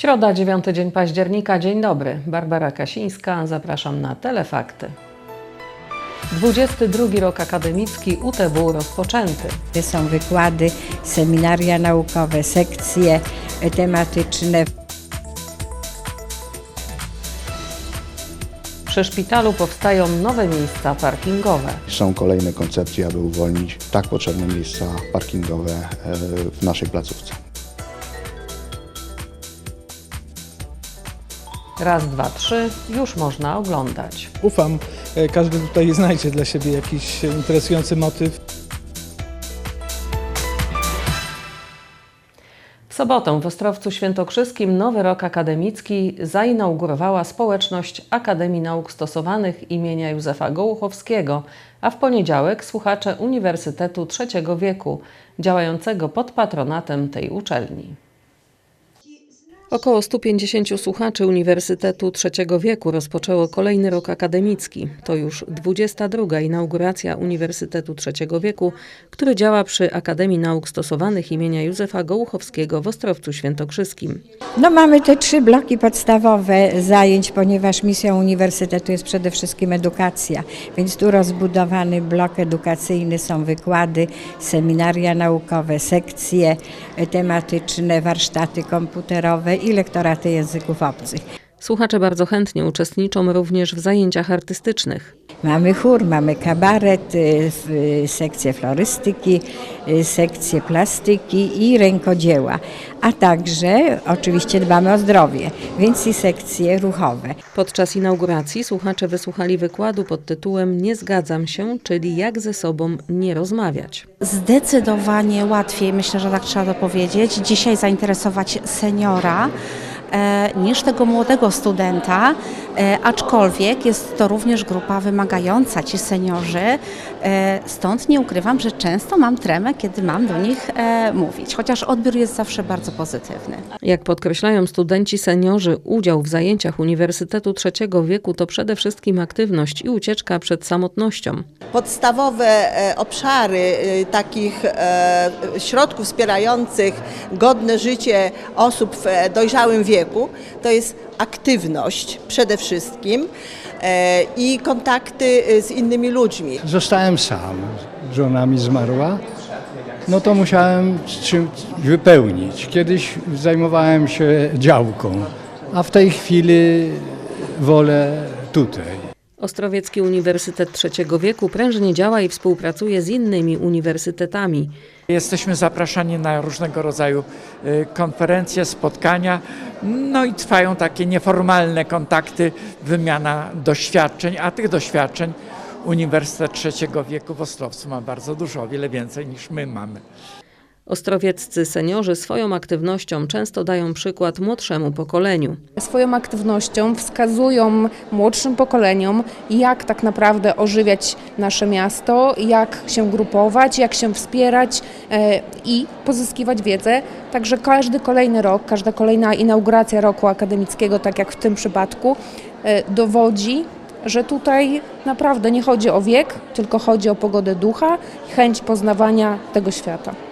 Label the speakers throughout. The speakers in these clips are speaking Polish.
Speaker 1: Środa, 9 dzień października. Dzień dobry. Barbara Kasińska. Zapraszam na Telefakty. 22 rok akademicki UTW rozpoczęty.
Speaker 2: Są wykłady, seminaria naukowe, sekcje tematyczne.
Speaker 1: Przy szpitalu powstają nowe miejsca parkingowe.
Speaker 3: Są kolejne koncepcje, aby uwolnić tak potrzebne miejsca parkingowe e, w naszej placówce.
Speaker 1: Raz, dwa, trzy. Już można oglądać.
Speaker 4: Ufam, e, każdy tutaj znajdzie dla siebie jakiś interesujący motyw.
Speaker 1: W sobotę w Ostrowcu Świętokrzyskim nowy rok akademicki zainaugurowała społeczność Akademii Nauk Stosowanych imienia Józefa Gołuchowskiego, a w poniedziałek słuchacze Uniwersytetu Trzeciego Wieku, działającego pod patronatem tej uczelni. Około 150 słuchaczy Uniwersytetu Trzeciego Wieku rozpoczęło kolejny rok akademicki. To już 22. inauguracja Uniwersytetu Trzeciego Wieku, który działa przy Akademii Nauk Stosowanych imienia Józefa Gołuchowskiego w Ostrowcu Świętokrzyskim.
Speaker 2: No mamy te trzy bloki podstawowe zajęć, ponieważ misją uniwersytetu jest przede wszystkim edukacja, więc tu rozbudowany blok edukacyjny są wykłady, seminaria naukowe, sekcje tematyczne, warsztaty komputerowe i lektoraty języków obcych.
Speaker 1: Słuchacze bardzo chętnie uczestniczą również w zajęciach artystycznych.
Speaker 2: Mamy chór, mamy kabaret, y, y, sekcję florystyki, y, sekcję plastyki i rękodzieła, a także oczywiście dbamy o zdrowie, więc i sekcje ruchowe.
Speaker 1: Podczas inauguracji słuchacze wysłuchali wykładu pod tytułem Nie zgadzam się, czyli jak ze sobą nie rozmawiać.
Speaker 5: Zdecydowanie łatwiej, myślę, że tak trzeba to powiedzieć, dzisiaj zainteresować seniora niż tego młodego studenta, e, aczkolwiek jest to również grupa wymagająca, ci seniorzy, e, stąd nie ukrywam, że często mam tremę, kiedy mam do nich e, mówić, chociaż odbiór jest zawsze bardzo pozytywny.
Speaker 1: Jak podkreślają studenci seniorzy, udział w zajęciach Uniwersytetu Trzeciego Wieku to przede wszystkim aktywność i ucieczka przed samotnością.
Speaker 6: podstawowe e, obszary e, takich e, środków wspierających godne życie osób w e, dojrzałym wieku, to jest aktywność przede wszystkim e, i kontakty e, z innymi ludźmi.
Speaker 7: Zostałem sam, żona mi zmarła, no to musiałem czymś wypełnić. Kiedyś zajmowałem się działką, a w tej chwili wolę tutaj.
Speaker 1: Ostrowiecki Uniwersytet Trzeciego Wieku prężnie działa i współpracuje z innymi uniwersytetami.
Speaker 8: Jesteśmy zapraszani na różnego rodzaju y, konferencje, spotkania, no i trwają takie nieformalne kontakty, wymiana doświadczeń, a tych doświadczeń Uniwersytet Trzeciego Wieku w Ostrowcu ma bardzo dużo, o wiele więcej niż my mamy.
Speaker 1: Ostrowieccy seniorzy swoją aktywnością często dają przykład młodszemu pokoleniu.
Speaker 9: swoją aktywnością wskazują młodszym pokoleniom, jak tak naprawdę ożywiać nasze miasto, jak się grupować, jak się wspierać e, i pozyskiwać wiedzę. Także każdy kolejny rok, każda kolejna inauguracja roku akademickiego, tak jak w tym przypadku, e, dowodzi, że tutaj naprawdę nie chodzi o wiek, tylko chodzi o pogodę ducha i chęć poznawania tego świata.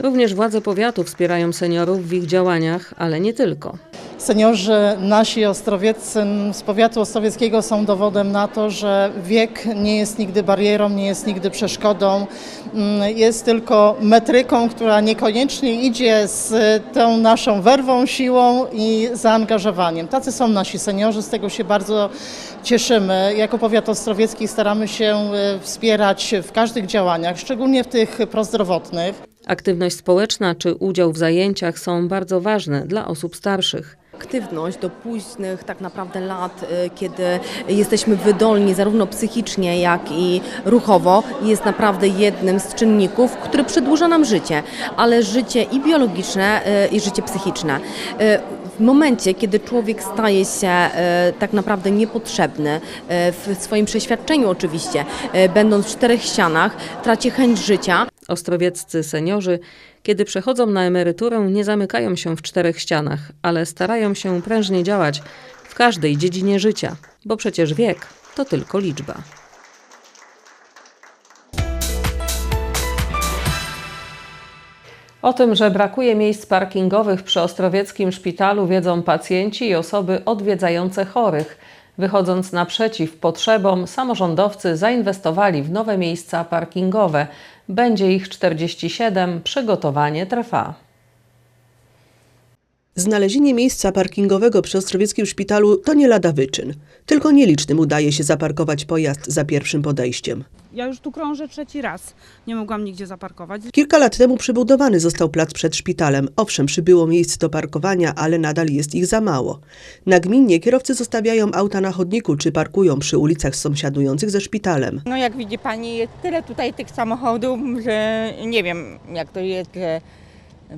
Speaker 1: Również władze powiatu wspierają seniorów w ich działaniach, ale nie tylko.
Speaker 10: Seniorzy nasi ostrowieccy z powiatu ostrowieckiego są dowodem na to, że wiek nie jest nigdy barierą, nie jest nigdy przeszkodą, mm, jest tylko metryką, która niekoniecznie idzie z tą naszą werwą, siłą i zaangażowaniem. Tacy są nasi seniorzy, z tego się bardzo cieszymy. Jako powiat ostrowiecki staramy się e, wspierać w każdych działaniach, szczególnie w tych prozdrowotnych.
Speaker 1: Aktywność społeczna czy udział w zajęciach są bardzo ważne dla osób starszych.
Speaker 11: aktywność do późnych tak naprawdę lat, y, kiedy jesteśmy wydolni zarówno psychicznie, jak i ruchowo, jest naprawdę jednym z czynników, który przedłuża nam życie, ale życie i biologiczne, y, i życie psychiczne. Y, W momencie, kiedy człowiek staje się tak naprawdę niepotrzebny, w swoim przeświadczeniu oczywiście, będąc w czterech ścianach, traci chęć życia,
Speaker 1: Ostrowieccy seniorzy, kiedy przechodzą na emeryturę, nie zamykają się w czterech ścianach, ale starają się prężnie działać w każdej dziedzinie życia, bo przecież wiek to tylko liczba. O tym, że brakuje miejsc parkingowych przy Ostrowieckim Szpitalu wiedzą pacjenci i osoby odwiedzające chorych. Wychodząc naprzeciw potrzebom, samorządowcy zainwestowali w nowe miejsca parkingowe. Będzie ich 47, przygotowanie trwa.
Speaker 12: Znalezienie miejsca parkingowego przy Ostrowieckim Szpitalu to nie lada wyczyn. Tylko nielicznym udaje się zaparkować pojazd za pierwszym podejściem.
Speaker 13: Ja już tu krążę trzeci raz. Nie mogłam nigdzie zaparkować.
Speaker 12: Kilka lat temu przybudowany został plac przed szpitalem. Owszem, przybyło miejsc do parkowania, ale nadal jest ich za mało. Nagminnie kierowcy zostawiają auta na chodniku czy parkują przy ulicach sąsiadujących ze szpitalem.
Speaker 14: No jak widzi pani, jest tyle tutaj tych samochodów, że nie wiem jak to jest, że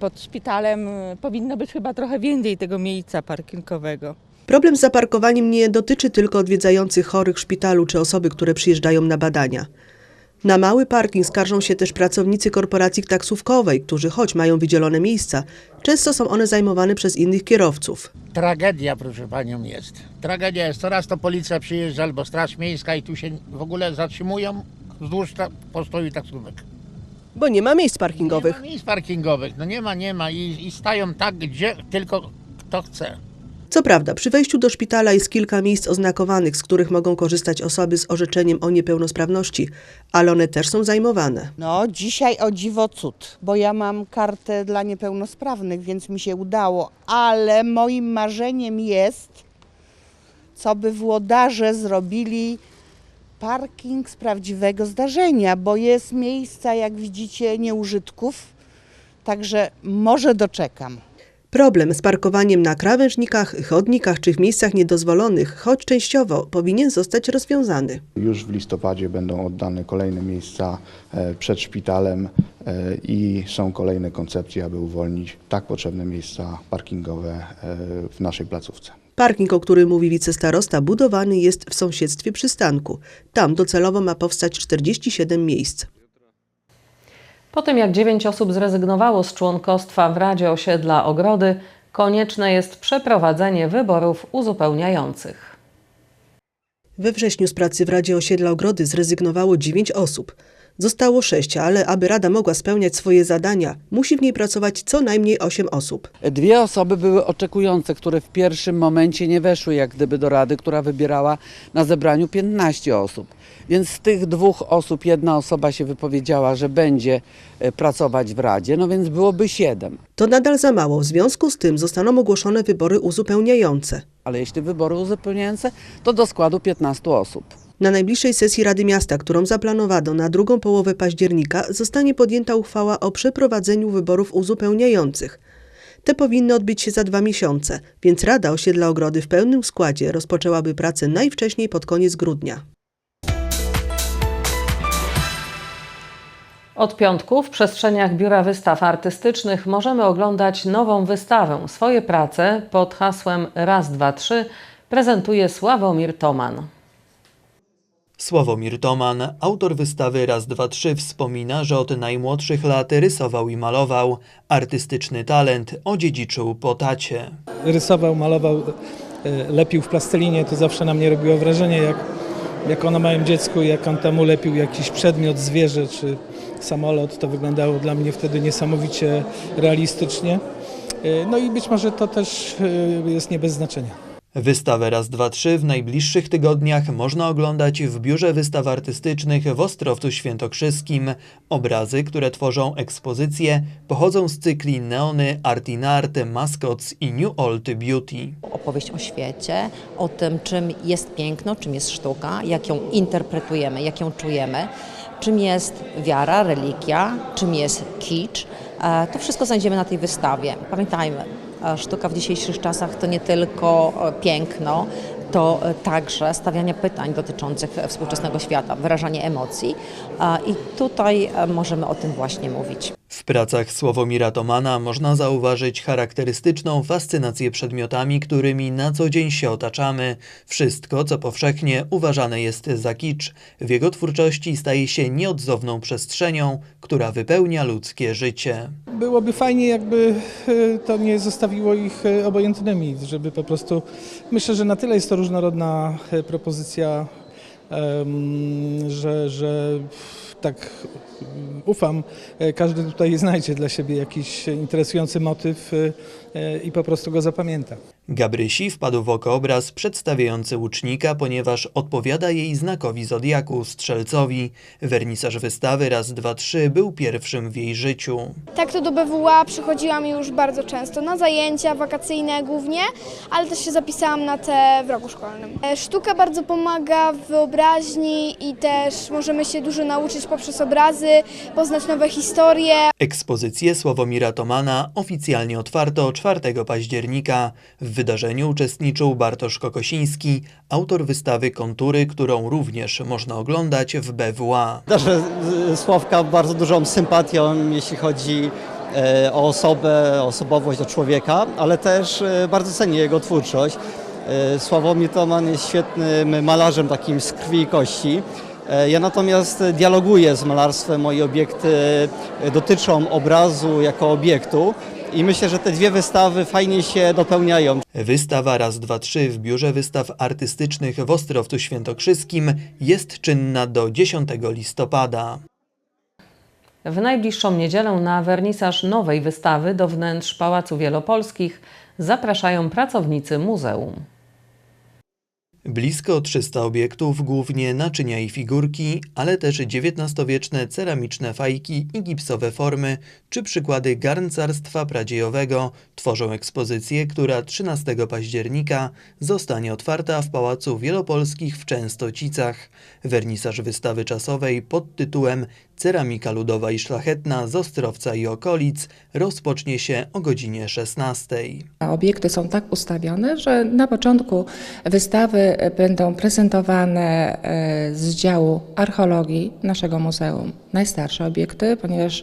Speaker 14: pod szpitalem powinno być chyba trochę więcej tego miejsca parkingowego.
Speaker 12: Problem z zaparkowaniem nie dotyczy tylko odwiedzających chorych w szpitalu czy osoby, które przyjeżdżają na badania. Na mały parking skarżą się też pracownicy korporacji taksówkowej, którzy choć mają wydzielone miejsca, często są one zajmowane przez innych kierowców.
Speaker 15: Tragedia, proszę panią, jest. Tragedia jest. Coraz to policja przyjeżdża albo straż miejska i tu się w ogóle zatrzymują wzdłuż ta- postoju taksówek.
Speaker 12: Bo nie ma miejsc
Speaker 15: Nie
Speaker 12: parkingowych.
Speaker 15: ma miejsc parkingowych, no nie ma, nie ma I, i stają tak, gdzie tylko kto chce.
Speaker 12: Co prawda, przy wejściu do szpitala jest kilka miejsc oznakowanych, z których mogą korzystać osoby z orzeczeniem o niepełnosprawności, ale one też są zajmowane.
Speaker 16: No, dzisiaj o dziwo cud, bo ja mam kartę dla niepełnosprawnych, więc mi się udało, ale moim marzeniem jest, co by włodarze zrobili parking z prawdziwego zdarzenia, bo jest miejsca, jak widzicie, nieużytków, także może doczekam.
Speaker 12: Problem z parkowaniem na krawężnikach, chodnikach czy w miejscach niedozwolonych, choć częściowo, powinien zostać rozwiązany.
Speaker 3: Już w listopadzie będą oddane kolejne miejsca e, przed szpitalem e, i są kolejne koncepcje, aby uwolnić tak potrzebne miejsca parkingowe e, w naszej placówce.
Speaker 12: Parking, o którym mówi wicestarosta, budowany jest w sąsiedztwie przystanku. Tam docelowo ma powstać 47 miejsc.
Speaker 1: Po tym jak dziewięć osób zrezygnowało z członkostwa w Radzie Osiedla Ogrody, konieczne jest przeprowadzenie wyborów uzupełniających.
Speaker 12: We wrześniu z pracy w Radzie Osiedla Ogrody zrezygnowało 9 osób. Zostało 6, ale aby Rada mogła spełniać swoje zadania, musi w niej pracować co najmniej 8 osób.
Speaker 17: Dwie osoby były oczekujące, które w pierwszym momencie nie weszły jak gdyby do Rady, która wybierała na zebraniu 15 osób. Więc z tych dwóch osób jedna osoba się wypowiedziała, że będzie e, pracować w Radzie, no więc byłoby siedem.
Speaker 12: To nadal za mało, w związku z tym zostaną ogłoszone wybory uzupełniające.
Speaker 17: Ale jeśli wybory uzupełniające, to do składu 15 osób.
Speaker 12: Na najbliższej sesji Rady Miasta, którą zaplanowano na drugą połowę października, zostanie podjęta uchwała o przeprowadzeniu wyborów uzupełniających. Te powinny odbyć się za dwa miesiące, więc Rada Osiedla Ogrody w pełnym składzie rozpoczęłaby pracę najwcześniej pod koniec grudnia.
Speaker 1: Od piątku w przestrzeniach Biura Wystaw Artystycznych możemy oglądać nową wystawę. Swoje prace pod hasłem Raz, dwa, trzy prezentuje Sławomir Toman.
Speaker 18: Sławomir Toman, autor wystawy Raz, dwa, trzy, wspomina, że od najmłodszych lat rysował i malował. Artystyczny talent odziedziczył po tacie.
Speaker 4: Rysował, malował, e, lepił w plastelinie, to zawsze na mnie robiło wrażenie, jak, jak on na małym dziecku, jak on tam ulepił jakiś przedmiot, zwierzę czy samolot, to wyglądało dla mnie wtedy niesamowicie realistycznie. E, No i być może to też e, jest nie bez znaczenia.
Speaker 18: Wystawę Raz, dwa, trzy w najbliższych tygodniach można oglądać w Biurze Wystaw Artystycznych w Ostrowcu Świętokrzyskim. Obrazy, które tworzą ekspozycję, pochodzą z cykli Neony, Art in Art, Mascots i New Old Beauty.
Speaker 19: opowieść o świecie, o tym, czym jest piękno, czym jest sztuka, jak ją interpretujemy, jak ją czujemy, czym jest wiara, religia, czym jest kicz. E, To wszystko znajdziemy na tej wystawie. Pamiętajmy, sztuka w dzisiejszych czasach to nie tylko e, piękno, to e, także stawianie pytań dotyczących współczesnego świata, wyrażanie emocji i tutaj e, możemy o tym właśnie mówić.
Speaker 18: W pracach Sławomira Tomana można zauważyć charakterystyczną fascynację przedmiotami, którymi na co dzień się otaczamy. Wszystko, co powszechnie uważane jest za kicz, w jego twórczości staje się nieodzowną przestrzenią, która wypełnia ludzkie życie.
Speaker 4: Byłoby fajnie, jakby e, to nie zostawiło ich e, obojętnymi, żeby po prostu. Myślę, że na tyle jest to różnorodna e, propozycja, że, że tak ufam, e, każdy tutaj znajdzie dla siebie jakiś interesujący motyw e, i po prostu go zapamięta.
Speaker 18: Gabrysi wpadł w oko obraz przedstawiający łucznika, ponieważ odpowiada jej znakowi zodiaku, strzelcowi. Wernisaż wystawy raz, dwa, trzy był pierwszym w jej życiu.
Speaker 20: Tak to do BWA przychodziłam już bardzo często, na zajęcia wakacyjne głównie, ale też się zapisałam na te w roku szkolnym. E, Sztuka bardzo pomaga w wyobraźni i też możemy się dużo nauczyć poprzez obrazy, poznać nowe historie.
Speaker 18: Ekspozycję Sławomira Tomana oficjalnie otwarto 4 października. W wydarzeniu uczestniczył Bartosz Kokosiński, autor wystawy Kontury, którą również można oglądać w BWA.
Speaker 21: Darzę y, Sławka bardzo dużą sympatią, jeśli chodzi e, o osobę, osobowość, o człowieka, ale też e, bardzo cenię jego twórczość. E, Sławomir Toman jest świetnym malarzem takim z krwi i kości. E, Ja natomiast dialoguję z malarstwem, moje obiekty e, dotyczą obrazu jako obiektu i myślę, że te dwie wystawy fajnie się dopełniają.
Speaker 18: Wystawa raz, dwa, trzy w Biurze Wystaw Artystycznych w Ostrowcu Świętokrzyskim jest czynna do 10 listopada.
Speaker 1: W najbliższą niedzielę na wernisaż nowej wystawy do wnętrz Pałacu Wielopolskich zapraszają pracownicy muzeum.
Speaker 18: Blisko 300 obiektów, głównie naczynia i figurki, ale też XIX-wieczne ceramiczne fajki i gipsowe formy, czy przykłady garncarstwa pradziejowego tworzą ekspozycję, która 13 października zostanie otwarta w Pałacu Wielopolskich w Częstocicach. Wernisaż wystawy czasowej pod tytułem Ceramika ludowa i szlachetna z Ostrowca i okolic rozpocznie się o godzinie 16.
Speaker 22: Obiekty są tak ustawione, że na początku wystawy będą prezentowane e, z działu archeologii naszego muzeum. Najstarsze obiekty, ponieważ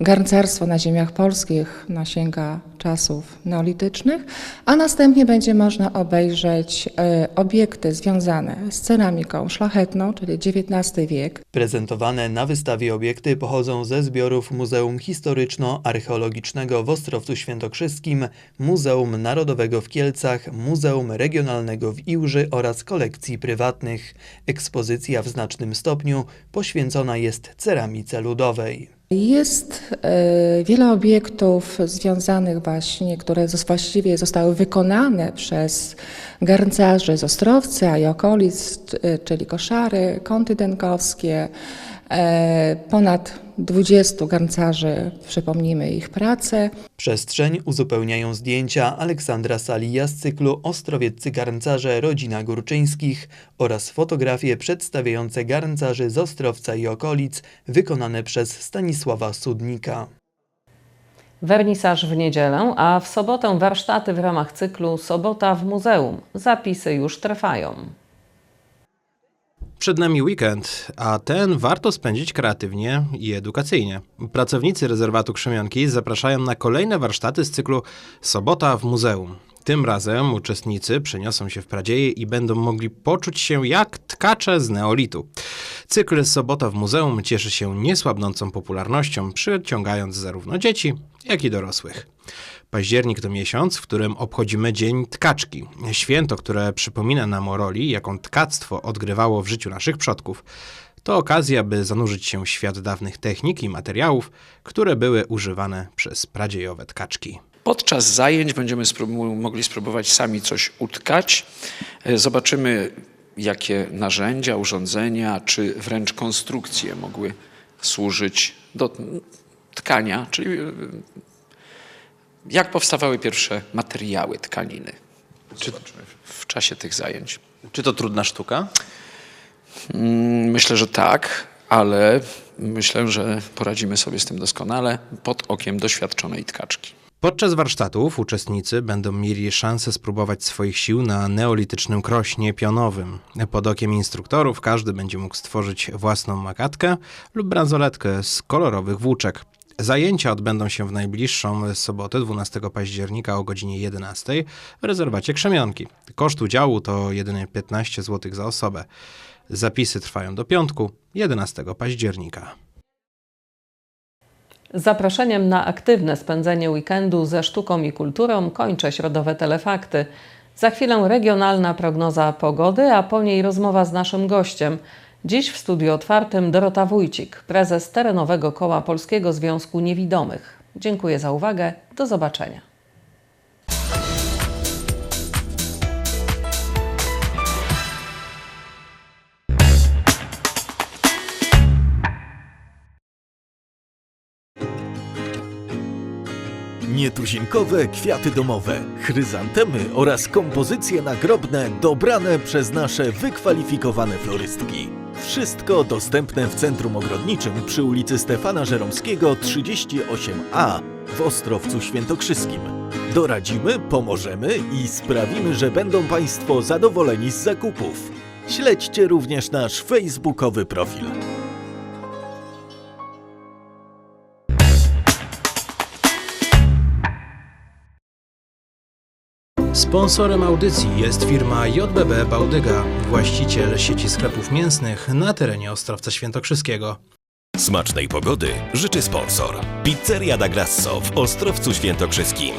Speaker 22: garncarstwo na ziemiach polskich no, sięga czasów neolitycznych, a następnie będzie można obejrzeć e, obiekty związane z ceramiką szlachetną, czyli XIX wiek,
Speaker 18: Prezentowane na wystawie obiekty pochodzą ze zbiorów Muzeum Historyczno-Archeologicznego w Ostrowcu Świętokrzyskim, Muzeum Narodowego w Kielcach, Muzeum Regionalnego w Iłży oraz kolekcji prywatnych. Ekspozycja w znacznym stopniu poświęcona jest ceramice ludowej.
Speaker 22: Jest e, wiele obiektów związanych właśnie, które właściwie zostały wykonane przez garncarzy z Ostrowca i okolic, czyli koszary, kąty dękowskie. E, Ponad 20 garncarzy, przypomnijmy ich pracę.
Speaker 18: Przestrzeń uzupełniają zdjęcia Aleksandra Salija z cyklu Ostrowieccy garncarze Rodzina Górczyńskich oraz fotografie przedstawiające garncarzy z Ostrowca i okolic wykonane przez Stanisława Sudnika.
Speaker 1: Wernisaż w niedzielę, a w sobotę warsztaty w ramach cyklu Sobota w Muzeum. Zapisy już trwają.
Speaker 23: Przed nami weekend, a ten warto spędzić kreatywnie i edukacyjnie. Pracownicy rezerwatu Krzemionki zapraszają na kolejne warsztaty z cyklu Sobota w Muzeum. Tym razem uczestnicy przeniosą się w Pradzieje i będą mogli poczuć się jak tkacze z neolitu. Cykl Sobota w Muzeum cieszy się niesłabnącą popularnością, przyciągając zarówno dzieci, jak i dorosłych. Październik to miesiąc, w którym obchodzimy Dzień Tkaczki. Święto, które przypomina nam o roli, jaką tkactwo odgrywało w życiu naszych przodków. To okazja, by zanurzyć się w świat dawnych technik i materiałów, które były używane przez pradziejowe tkaczki.
Speaker 24: Podczas zajęć będziemy mogli spróbować sami coś utkać. E, Zobaczymy, jakie narzędzia, urządzenia, czy wręcz konstrukcje mogły służyć do tkania, czyli e, jak powstawały pierwsze materiały tkaniny. Czy w czasie tych zajęć.
Speaker 25: Czy to trudna sztuka?
Speaker 24: Mm, Myślę, że tak, ale myślę, że poradzimy sobie z tym doskonale pod okiem doświadczonej tkaczki.
Speaker 23: Podczas warsztatów uczestnicy będą mieli szansę spróbować swoich sił na neolitycznym krośnie pionowym. Pod okiem instruktorów każdy będzie mógł stworzyć własną magatkę lub bransoletkę z kolorowych włóczek. Zajęcia odbędą się w najbliższą sobotę 12 października o godzinie 11 w rezerwacie Krzemionki. Koszt udziału to jedynie 15 zł za osobę. Zapisy trwają do piątku 11 października.
Speaker 1: Zaproszeniem na aktywne spędzenie weekendu ze sztuką i kulturą kończę środowe telefakty. Za chwilę regionalna prognoza pogody, a po niej rozmowa z naszym gościem. Dziś w studiu otwartym Dorota Wójcik, prezes terenowego koła Polskiego Związku Niewidomych. Dziękuję za uwagę. Do zobaczenia.
Speaker 26: Nietuzinkowe kwiaty domowe, chryzantemy oraz kompozycje nagrobne dobrane przez nasze wykwalifikowane florystki. Wszystko dostępne w Centrum Ogrodniczym przy ulicy Stefana Żeromskiego 38A w Ostrowcu Świętokrzyskim. Doradzimy, pomożemy i sprawimy, że będą Państwo zadowoleni z zakupów. Śledźcie również nasz facebookowy profil.
Speaker 23: Sponsorem audycji jest firma JBB Bałdyga, właściciel sieci sklepów mięsnych na terenie Ostrowca Świętokrzyskiego.
Speaker 26: Smacznej pogody życzy sponsor. Pizzeria da Grasso w Ostrowcu Świętokrzyskim.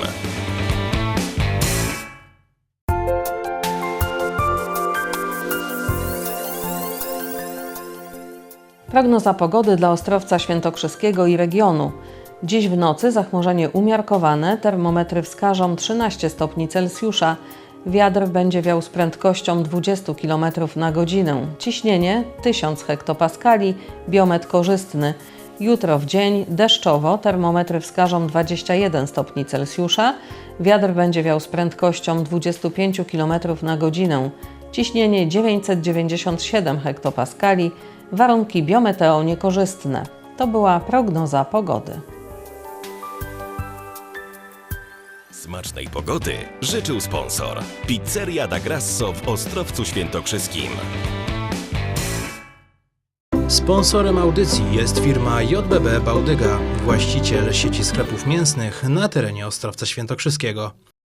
Speaker 1: Prognoza pogody dla Ostrowca Świętokrzyskiego i regionu. Dziś w nocy zachmurzenie umiarkowane, termometry wskażą 13 stopni Celsjusza. Wiatr będzie wiał z prędkością 20 km na godzinę. Ciśnienie 1000 hektopaskali, biometr korzystny. Jutro w dzień deszczowo, termometry wskażą 21 stopni Celsjusza. Wiatr będzie wiał z prędkością 25 km na godzinę. Ciśnienie 997 hektopaskali, warunki biometeo niekorzystne. To była prognoza pogody.
Speaker 26: Smacznej pogody życzył sponsor. Pizzeria da Grasso w Ostrowcu Świętokrzyskim.
Speaker 23: Sponsorem audycji jest firma JBB Bałdyga, właściciel sieci sklepów mięsnych na terenie Ostrowca Świętokrzyskiego.